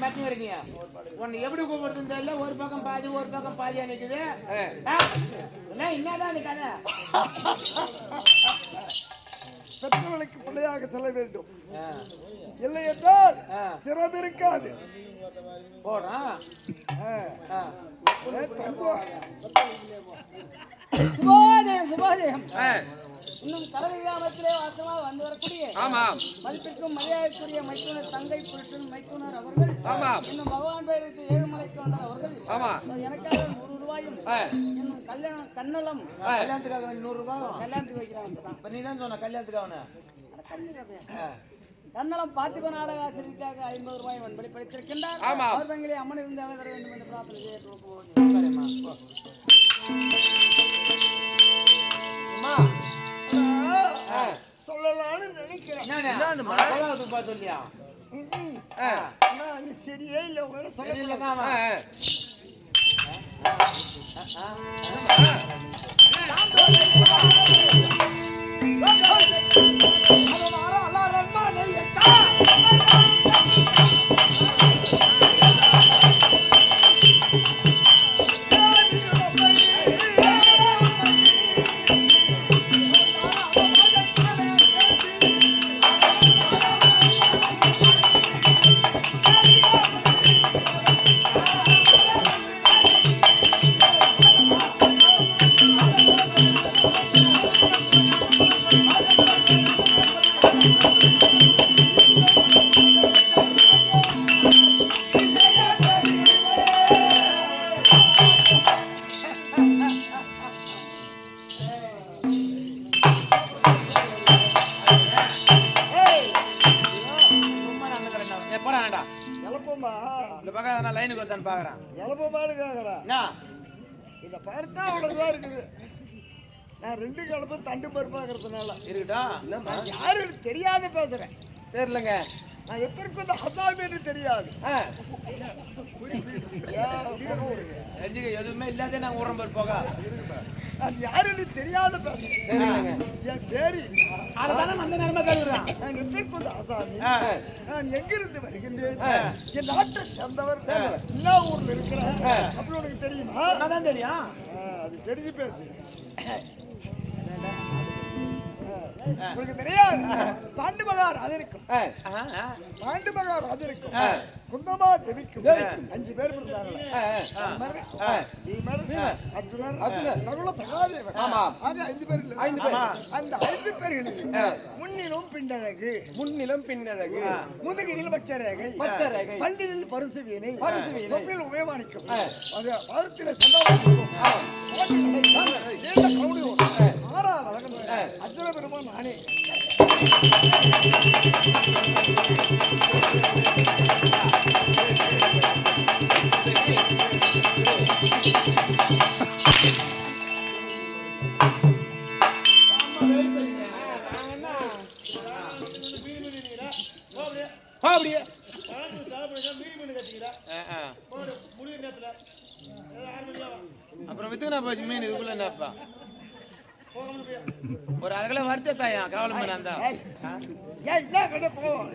Matching இருக்கீங்க. உன்னை எப்படி கூப்பிடுறதுன்னு தெரியல. ஒரு பக்கம் பாதி ஒரு பக்கம் பாதியா? எல்லாம் என்னதான் இந்த கதை? பெற்றவளுக்கு பிள்ளையாக செல்ல வேண்டும். இல்லை என்றால் ஆ. சிரமம் இருக்காது. தங்கம். சுபோதயம் சுபோதயம் இன்னும் கலக கிராமத்திலே வாசமாக வந்து வரக்கூடிய ஆமாம். மதிப்பிற்கும் மரியாதைக்குரிய மைத்துனர் தங்கை புருஷன் மைத்துனர் அவர்கள் ஆமாம். இன்னும் பகவான் பெயருக்கு ஏழுமலைக்கு வந்தார் அவர்கள். ஆமா. எனக்காக நூறு ரூபாயும் இன்னும் கல்யாணம் கண்ணலம் கல்யாணத்துக்காக நூறு ரூபாய் கல்யாணத்துக்கு வைக்கிறாங்க நீ தான் சொன்ன கல்யாணத்துக்கு அவனு கண்ணலம் பார்த்திப நாடக ஆசிரியருக்காக ஐம்பது ரூபாய் வன்படி படித்திருக்கின்றார். ஆமாம். அவர் பங்கிலே அம்மன் இருந்து தர வேண்டும் என்று பிரார்த்தனை செய்ய சொல்லலாம்னு நினைக்கிறேன் சொல்லியா சரியே இல்லை உங்களை சொல்ல தெரியலக்கா வந்தான்னு பாக்குறேன். எழப்பமானு கேக்குறேன் என்ன? இதை பார்த்தா அவ்வளவுதான் இருக்குது. நான் ரெண்டு கிழமை தண்டு பருப்பாகிறதுனால இருக்கட்டும். நான் யாருன்னு தெரியாத பேசுறேன். தெரியலங்க. நான் எப்படி இந்த அசாமி தெரியாது. எதுவுமே இல்லாதே நான் உரம் போய் போக. நான் யாருன்னு தெரியாத பேசுறேன். தெரியலங்க என் பேரு? அதுதானே அந்த நேரமா நான். நான் எங்கிருந்து வருகின்றேன். என் நாட்டை சேர்ந்தவர். எல்லா ஊர்ல இருக்கிறேன் அப்படி உனக்கு தெரியுமா? தெரியும். அது தெரிஞ்சு பேசு. உனக்கு தெரியாது? பாண்டு மகார் அது இருக்கும். பாண்டு மகார் அது இருக்கும் குந்தமா தேவிக்கும் அஞ்சு பேர் முன்னிலும் பின்னழகு முன்னிலும் பின்னழகு முதுகினில் பச்சரேகை பச்சரேகை. பல்லினில் பருசு வீணை பரிசு வீணை. அது பாதத்தில் அர்ஜுன பெருமான் நானே போ என்னப்பா ஒரு அரை கிலோ வறுத்த தாயா கவலை போவோம்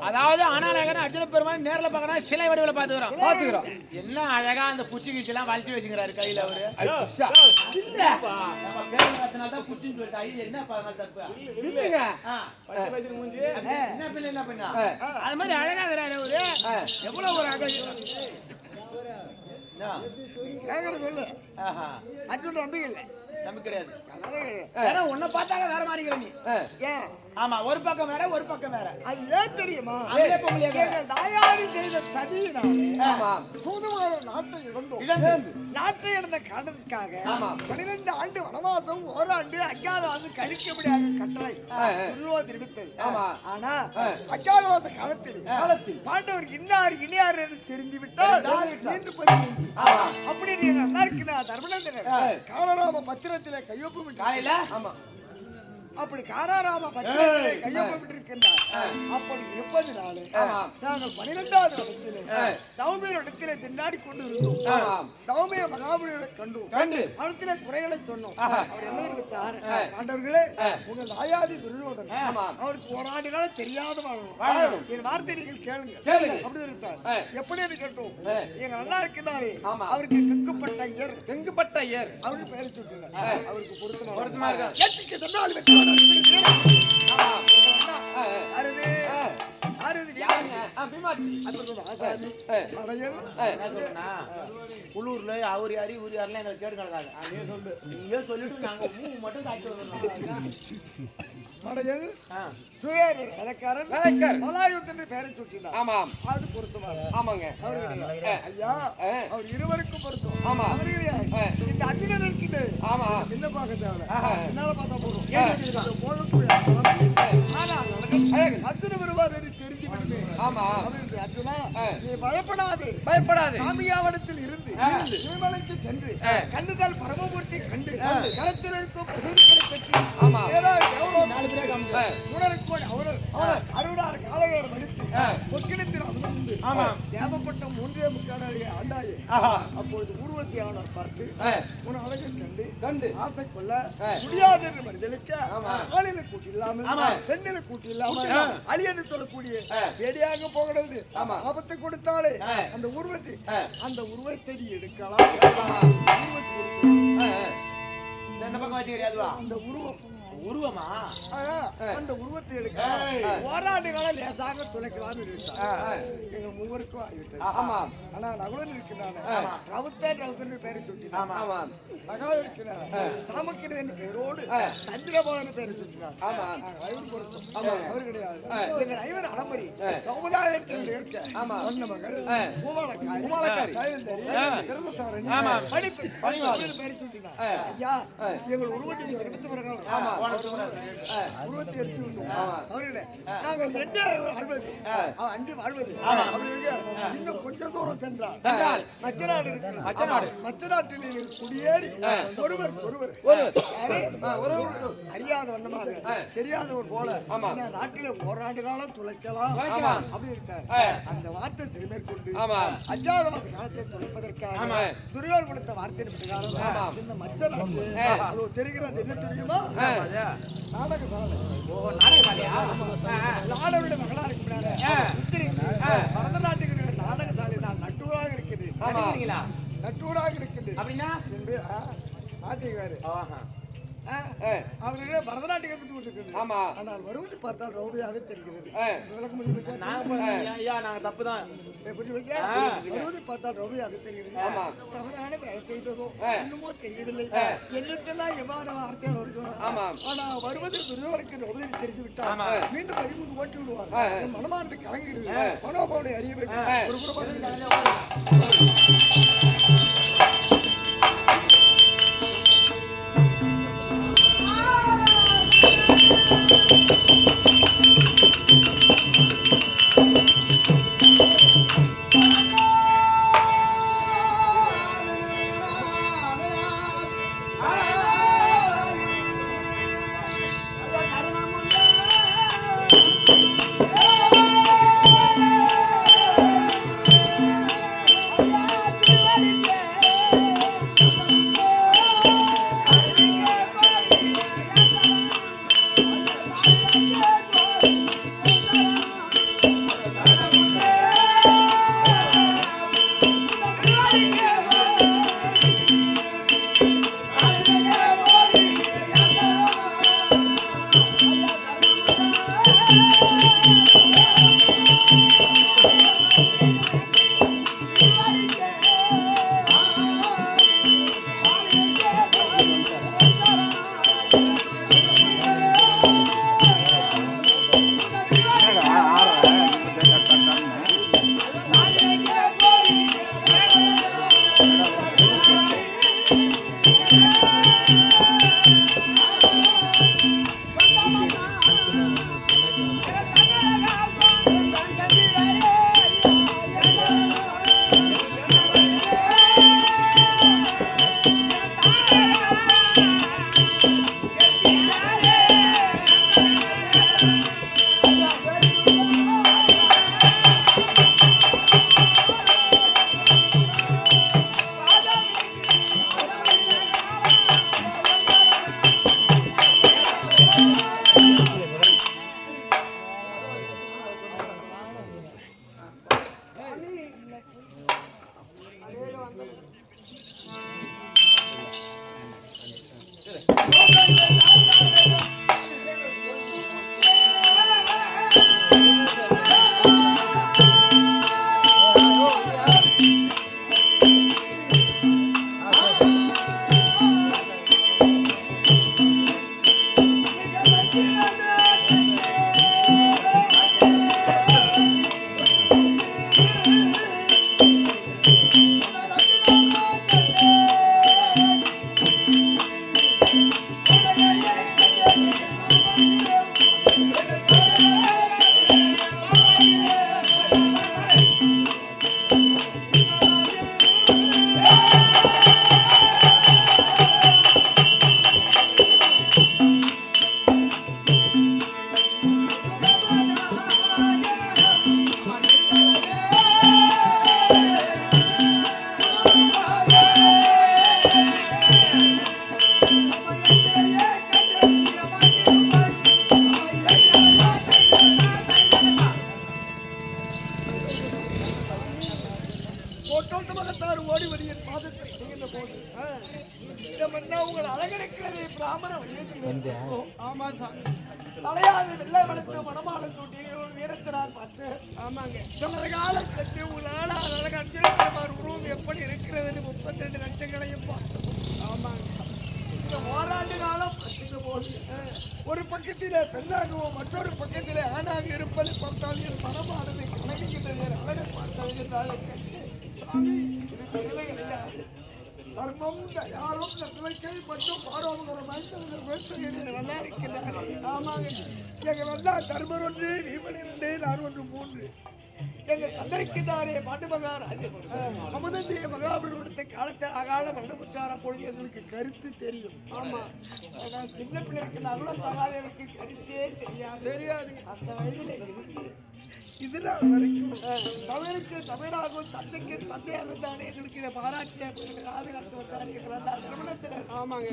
அதாவது ஆனாலகன அர்ஜுன பெருமான் நேர்ல பார்க்கறா சிலை வடிவில் பாத்துக்கிறோம் பாத்துக்கிறோம் என்ன அழகா அந்த குச்சி கிச்சி எல்லாம் வளைச்சு வச்சுக்கிறாரு கையில அவரு. குச்சின்னு சொல்லிட்டு என்ன பண்ணா? அது மாதிரி அழகா இருக்கிறாரு அவரு. எவ்வளவு ஒரு அழகு? கேட்கறது சொல்லு. அர்ஜுன் நம்பிக்கை இல்லை. நமக்கு கிடையாது. அதனால கிடையாது. உன்னை பார்த்தாக்க வேற மாதிரி நீ. ஏன்? ஆமா ஒரு பக்கம் வேற ஒரு பக்கம் வேற. அது ஏன் தெரியுமா? தாயாரி செய்த சதியினாலே சூதுவார நாட்டை இழந்தோம். இழந்து. நாட்டை இழந்த ஆமாம். பன்னிரண்டு ஆண்டு வனவாசம் ஓராண்டு அஞ்ஞாதவாசம் கழிக்கப்படியாக கட்டளை. துருவா தெரிவித்தது. ஆனா. அஞ்ஞாதவாச காலத்தில் காலத்தில். பாண்டவர் இன்னார் இனியார் என்று தெரிந்து விட்டால். மீண்டு பதிவு. அப்படி நீ நல்லா இருக்கிற தர்மநந்தனர் காலராம பத்திரத்திலே கையொப்பம் காலையில? ஆமா. அப்படி காராராம பத்திரத்திலே கையொப்பம் இருக்கின்றார் அப்படி இருப்பது நாளே ஆமாம். நாங்கள் பனிரெண்டாவது இடத்திலே ஆ. தவமீர் இடத்திலே திண்டாடி கொண்டு இருந்தோம். தவமிய மகாபலியை கண்டோம் கண்டு அவரிடத்திலே குறைகளை சொன்னோம் அவர் என்ன தெரிவித்தார் ஆண்டவர்களே உங்கள் ஆயாதி துரியோதன். அவருக்கு ஒரு ஆண்டு காலம் தெரியாத வாழணும். என் வார்த்தை நீங்கள் கேளுங்க. அப்படி இருந்தார். எப்படி என்று கேட்டோம். எங்க நல்லா இருக்கிறாரே. அவருக்கு கக்கப்பட்ட ஐயர் வெங்குப்பட்ட ஐயர் அவருக்கு பெயர் சொல்லுங்க அவருக்கு பொருத்தமா பொருத்தமா இருக்கா? சொன்னால் உள்ளூர்ல அவரு யாரு இவரு யாருலாம் எங்களுக்கு கேட்டு கிடக்காது நீயே சொல்லு நீயே சொல்லிட்டு நாங்க மூணு மட்டும் காய்ச்சி வந்துடலாம் மடையல். சுயேரி. மலாயுத்தன் ஆமாம் அது பொருத்தமாக ஆமாங்க அவர். ஐயா இருவருக்கும் பொருத்தம் ஆமா. அவர் கிடையாது. ஆ. இந்த அண்ணன் இருக்குது ஆமா என்ன பார்க்க தேவை என்னால பார்த்தா போதும் நீ பயப்படாதே பயப்படாது சாமியாவனத்தில் இருந்து திருமலைக்கு சென்று கண்டுதால் பரமபூர்த்தி கண்டு களத்தில் இருக்கும் பிரசித்திகளை பெற்று ஆமா. ஏதோ எவ்வளோ நாலு. உணரக்கோடி அவரு அருளார் காளையர் மடித்து ஆ. பொக்கிடத்தில் அமர்ந்து ஆமா. தேவப்பட்டம் முக்காலாடிய ஆண்டாயே. அப்பொழுது ஊர்வசியாளர் பார்த்து ஆ, உன் அழகை கண்டு கண்டு ஆசை கொள்ள. முடியாது என்று மனிதனுக்கு. ஆளில கூட்டி இல்லாமல். பெண்ணில கூட்டி இல்லாமல் ஆ. அழி என்று சொல்லக்கூடிய. வேடியாக போகிறது. ஆபத்தை கொடுத்தாலே. அந்த உருவத்தை. அந்த உருவத்தை எடுக்கலாம். உருவத்தை கொடுக்கலாம். இந்த பக்கம் வச்சுக்கிறியா அதுவா? அந்த உருவம். உருவமா? அந்த உருவத்தை எடுக்கலாம் ஓராண்டு காலம் லேசாக துளைக்கலாம் இருந்தார் ஆ. எங்கள் மூவருக்கும் ஆகிவிட்டது ஆமாம் ஆனா நகுலன் இருக்கிறான் ஆமா. ரவுத்தே ரவுத்தன் பேரை சுட்டினான் ஆமாம் சகா இருக்கிறார் சாமக்கிரன் பேரோடு ஆ. தந்திரபாலன் பேரை சுட்டினார் ஆமாம் ஐவர் பொருத்தம். அவர் கிடையாது. எங்கள் ஐவர் அலமரி ஆ. கௌபதாயத்தில் இருக்க ஆமா. சொன்ன மகள் ஆமா. படிப்பு அப்படின்னு பேரை சுட்டினார் ஆ. ஐயா எங்கள் உருவத்தை நீங்க எடுத்து பிறகு ஆமா. உருவத்தை எடுத்து விட்டோம் நாங்கள் என்ன வாழ்வது? அன்றி வாழ்வது. இன்னும் கொஞ்சம் தூரம் சென்றால். மச்ச நாடு மச்ச நாடு. மச்ச நாட்டில் நீங்கள் குடியேறி ஒருவர் ஒருவர். அறியாத வண்ணமாக. தெரியாதவர் போல. நாட்டில ஓராண்டு காலம் துளைக்கலாம். அப்படி இருக்கார். அந்த வார்த்தை சிறுமேற்கொண்டு ஆமாம். அஜாதவாச காலத்தை துளைப்பதற்காக. துரியோர் கொடுத்த வார்த்தையின் பிரகாரம். இந்த மச்ச நாட்டு அது தெரிகிறது. என்ன தெரியுமா? நாடக சாலை ஓ நாடகசாலையா நாடோட மகளா பரதநாட்டுக்கு நாடக சாலை நான் நட்டூராக இருக்குது நட்டூராக இருக்குது அப்படின்னா? என்று ஆ, நாட்டியக்காரு ஆஹா. ஆ, அவர்களே பரதநாட்டியம் கற்றுக் கொடுத்திருக்கிறது ஆமா ஆனால் வருவது பார்த்தால் ரவுடியாக தெரிகிறது? நாங்க தப்பு தான். வருவது பார்த்தால் ரவுடியாக தெரிகிறது ஆமா. தவறான வேலை செய்ததோ. இன்னுமோ தெரியவில்லை என்னட்டெல்லாம் எவ்வாறு வார்த்தையால் இருக்கணும் ஆமாம். ஆனா வருவது துரியோருக்கு ரவுடி தெரிந்து விட்டால் ஆமா. மீண்டும் பதிமூணு ஓட்டி. என் மனமானது கலங்குகிறது மனோபாவனை அறிய வேண்டும். ஒரு புறம் தூட்டி ஒரு பார்த்தேன் ஆமாங்க. சில காலத்துக்கு உங்களால் அழகு அர்ஜுனகுமார் உருவம் எப்படி இருக்கிறதுன்னு முப்பத்தி ரெண்டு லட்சங்களையும் பார்த்தோம் ஆமாங்க. இந்த ஓராண்டு காலம் பத்துக்கு போது ஒரு பக்கத்திலே பெண்ணாகவும் மற்றொரு பக்கத்திலே ஆணாக இருப்பதை பார்த்தால் என் மனமானது கலங்குகின்றது என் அழகை. பார்த்தால் தர்மம் யாரும் நன்மைக்கை மற்றும் பாரோமகர மனிதர்கள் நல்லா இருக்கிறார்கள் ஆமாங்க. எங்க வந்தா தர்மர் ஒன்று வீமன் இரண்டு நான் ஒன்று மூன்று. எங்க தந்திருக்கிறாரே பாண்டுமகாராஜ் அமுதந்திய மகாபலிபுரத்தை காலத்தை அகால மரணமுற்றார் அப்பொழுது எங்களுக்கு கருத்து தெரியும். ஆமா. ஆனா சின்ன பிள்ளைக்கு நல்ல சகாதேவருக்கு கருத்தே தெரியாது. தெரியாது அந்த வயதில் இருந்து இதனால் வரைக்கும். தமிழுக்கு தமிழாகவும் தந்தைக்கு தந்தையாக தானே எங்களுக்கு இதை பாராட்டிய பாதுகாத்து வந்தார் திருமணத்தில் ஆமாங்க.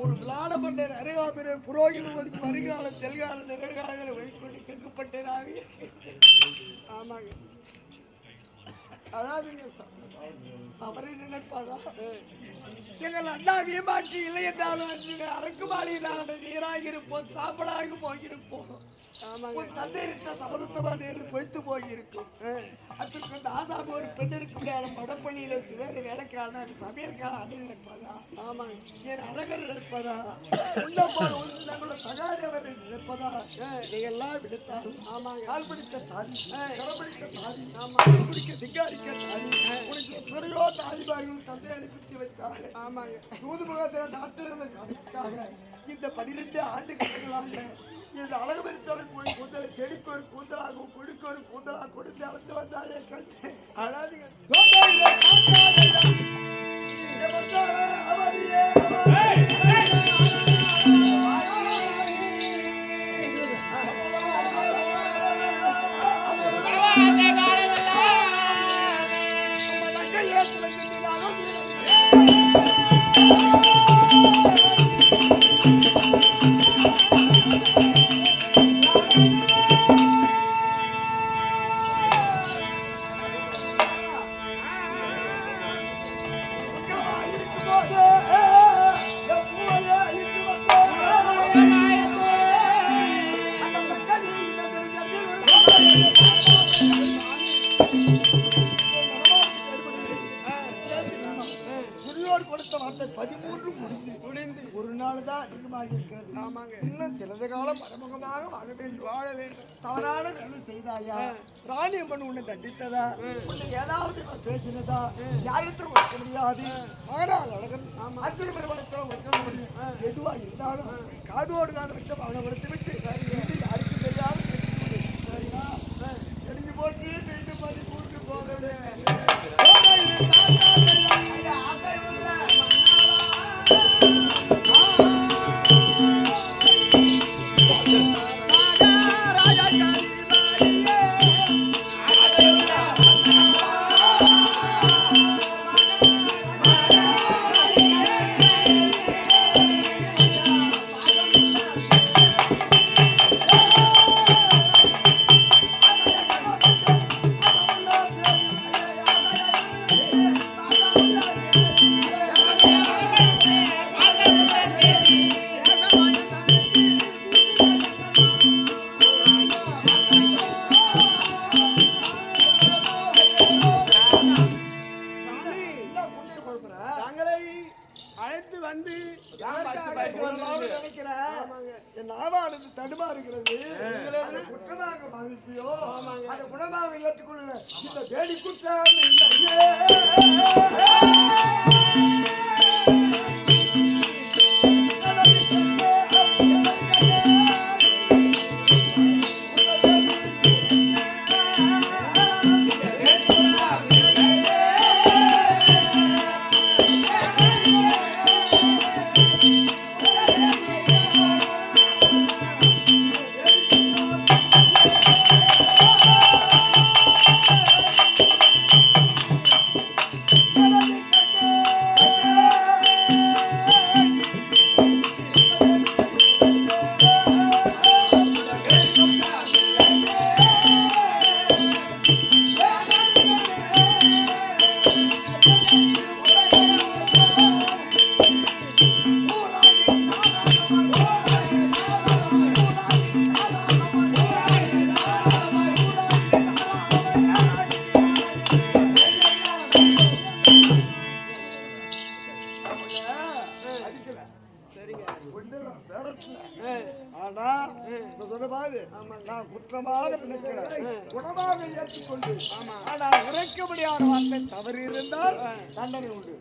ஒரு விளாட மன்னர் அருகாமிர புரோகிதம் வருகால செல்கால நிகழ்காலங்களை வைக்கொண்டு கேட்கப்பட்டதாக ஆமாங்க. அழாதீங்க அவரை நினைப்பாரா? எங்கள் அண்ணா ஏமாற்றி இல்லை என்றாலும் அன்று அரக்குமாரி நாங்கள் நீராக இருப்போம் சாம்பலாக போயிருப்போம் உன் தந்தை இருந்த சபதத்தமாக நேரில் பொய்த்து போயிருக்கும். அந்த ஆசாமி ஒரு பெண்ணிற்கு மடப்பள்ளியில வேறு வேலைக்கான சமையற்கான அது நினைப்பதா ஆமாங்க. என் அழகர் நினைப்பதா உள்ளப்பா தங்களோட சகாதேவர் நினைப்பதா நீ எல்லாம் விடுத்தால் ஆமாங்க. கால் பிடித்த தாதி கரம் பிடித்த தாதி ஆமா பிடிக்க சிங்காரிக்க தாதி உனக்கு எத்தனையோ தாதிபார்கள் தந்தை அனுப்பித்து வைத்தார் ஆமாங்க. தூது முகத்தில் டாக்டர் இந்த பன்னிரெண்டு ஆண்டு கட்டங்களாக இந்த அழகு பெருத்தவன் போய் கூந்தலை செடிக்கு ஒரு கூந்தலாகவும் கொடிக்கு ஒரு கூந்தலாக கொடுத்து அளந்து வந்தாலே கண்டு அவதியே வார்த்தை பதிமூன்று முடிந்து முடிந்து ஒரு நாள் தான் அதிகமாக இருக்கிறது. ஆமாங்க. இன்னும் சிலது காலம் மறைமுகமாக வாழ வேண்டும் வாழ வேண்டும். தவறான வேலை செய்தாயா? ராணி அம்மன் உன்னை தண்டித்ததா? உன்னை ஏதாவது பேசினதா? யாரிடத்தில் வைக்க முடியாது. ஆனால் அழகன் அர்ஜுன பெருமணத்தில் வைக்க முடியும் எதுவா இருந்தாலும் காதோடு தான் அவனை கொடுத்து விட்டு இது யாருக்கும் தெரியாம சரியா தெரிஞ்சு போட்டு மீண்டும் பதிமூன்று போகவே. தங்களை அழைத்து வந்து. என் நாவானது தடுமாறுகிறது. குற்றமாக மதிப்பியோ, அதை குணமாக ஏற்றுக்கொள்ள இந்த வேடி குற்றம் ஒன்றும் பெறல ஆனா நான் சொன்ன பாரு நான் குற்றமாக நினைக்கிறேன் குணமாக ஏற்றுக்கொண்டு ஆனால் உரைக்கபடியான வார்த்தை தவறி இருந்தால் தண்டனை உண்டு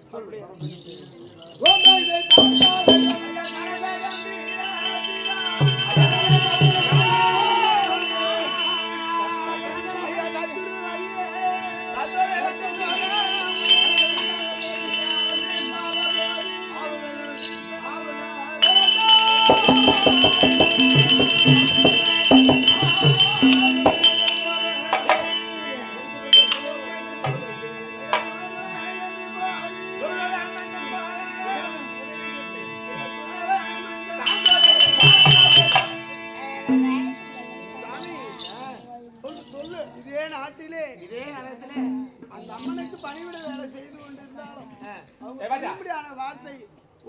பணிவிடையான வார்த்தை.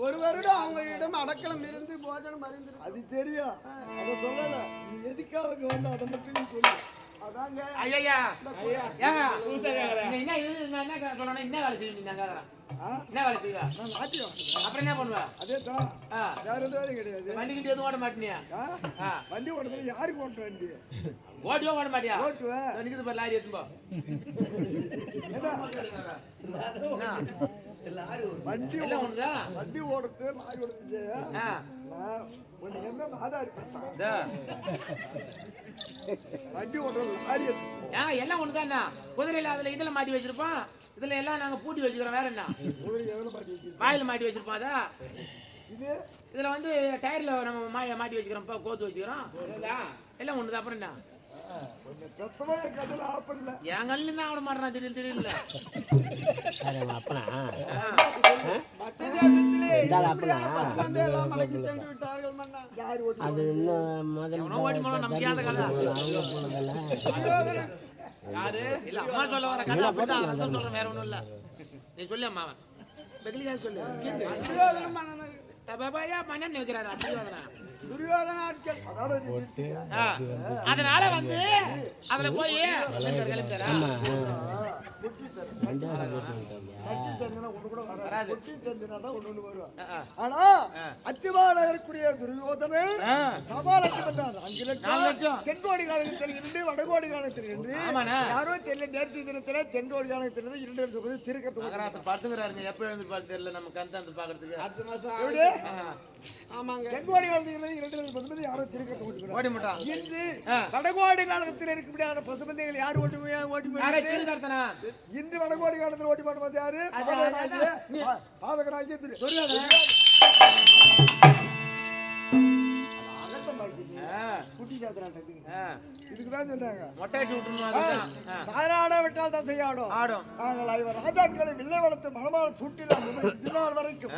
ஒரு வருடம் அவங்களிடம் அடக்கலம் இருந்து போஜனம் அறிந்து அது தெரியும். அதை சொல்லல. நீ எதுக்காக வந்து அதை மட்டும் சொல்லு? ஐயா ஏங்க நீங்க என்ன இது நான் என்ன சொல்லணும் என்ன வேலை செய்வீங்க நாங்க? என்ன வேலை செய்வா? அப்புறம் என்ன பண்ணுவா? அதே தான். வேற எதுவும் வேலையும் கிடையாது. வண்டி கிட்ட எதுவும் ஓட மாட்டினியா? ஆ? ஆ. வண்டி ஓட்டுறது யாருக்கு ஓட்டுற வண்டி? ஓட்டியோ ஓட மாட்டியா? ஓட்டுவேன். நிக்குது பாரு லாரி? வண்டி ஓடுறது லாரி ஓடுறது என்ன ஆதாரி. வண்டி லாரி எல்லாம் ஒண்ணுதாண்ணா குதிரையில அதுல இதுல மாட்டி வச்சிருப்போம். இதுல எல்லாம் நாங்க பூட்டி வச்சுக்கிறோம் வேற என்ன? வாயில மாட்டி வச்சிருப்போம் அதா? இது இதுல வந்து டயர்ல நம்ம மாய மாட்டி வச்சுக்கிறோம் இப்ப கோத்து வச்சுக்கிறோம் எல்லாம் ஒண்ணுதான். அப்புறம் என்ன? என் கண்ணில தான் மாட்டேறான். திடீர்னு திடீர்னு. மற்ற தேசத்திலே அது இன்னும் முதல்ல யாரு? இல்ல அம்மா சொல்ல வர கதை அப்படிதான் அர்த்தம் சொல்றேன் வேற ஒண்ணும் இல்ல. நீ சொல்லு அம்மா. பெகிலியா சொல்லு. பாபாயா மன்னன் வைக்கிறாரு அத்தியோதனா அதனால வந்து அதுல போய் ஆனா அத்திவானதற்குரிய துரியோதனன் ஆ. சபாலட்சம் என்றார் அஞ்சு லட்சம் லட்சம். தென்கோடி காலத்தில் இருந்து வடகோடி காலத்தில் இருந்து ஆமாண்ணே. யாரோ தெரியல நேற்று தினத்துல தென்கோடி காலத்தில் இருந்து இரண்டு லட்சம் பேர் திருக்கத்து மகராசன் படுத்துங்கிறாருங்க எப்ப எழுந்து பார்த்து தெரியல நம்ம கந்த வந்து பாக்குறதுக்கு ஆமாங்க. தென்கோடி காலத்தில் இருந்து இரண்டு லட்சம் பேர் யாரோ திருக்கத்து ஓட்டுகிறார் ஓடி மாட்டான் இன்று ஆ. வடகோடி காலத்தில் இருக்கக்கூடிய பசுமந்தைகள் யார் ஓட்டி இன்று வடகோடி காலத்தில் ஓட்டி யாரு. பாதகராஜ்ய துரியோதனா ஆ, குட்டி சாத்திராட்டத்துக்கு ஆ, இதுக்கு தான் சொன்னாங்க மொட்டை அடிச்சு விட்டுருணும் அதுதான். ஆ, தாராட விட்டால் தான் செய்யாடும் ஆடும். நாங்கள் ஐவர் ராஜாக்களை வில்லை வளர்த்து மனமான வரைக்கும்.